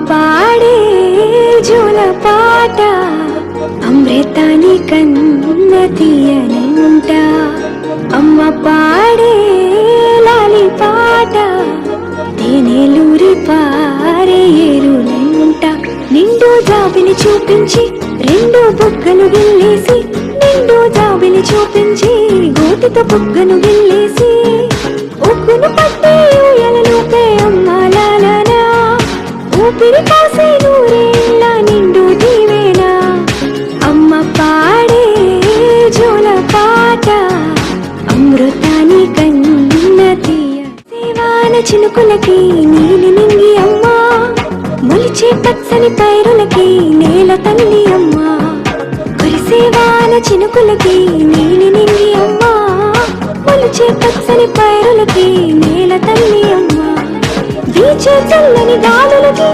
పాడే జోల పాట అమృతాని కన్న తీయనంట. అమ్మ పాడే లాలి పాట తేనెలూరి పారే ఏరులంట నిండు జాబిని చూపించి రెండు బుగ్గను గిల్లేసి నిండు జాబిని చూపించి గోటితో బుగ్గను ఊపిరి కాసే నూరేళ్ళ నిండు దీవేనా. అమ్మ పాడే జోల పాట. అమృతాని కన్న తీయ. సేవాల చినుకులకి నీలి నింగి అమ్మా. మొలిచే పచ్చని పైరులకి నేల తల్లి అమ్మా. కురిసేవాల చినుకులకి నీలి నింగి అమ్మా. మొలిచే పచ్చని పైరులకి నేల తల్లి అమ్మా. వీచే చల్లని గాలులకి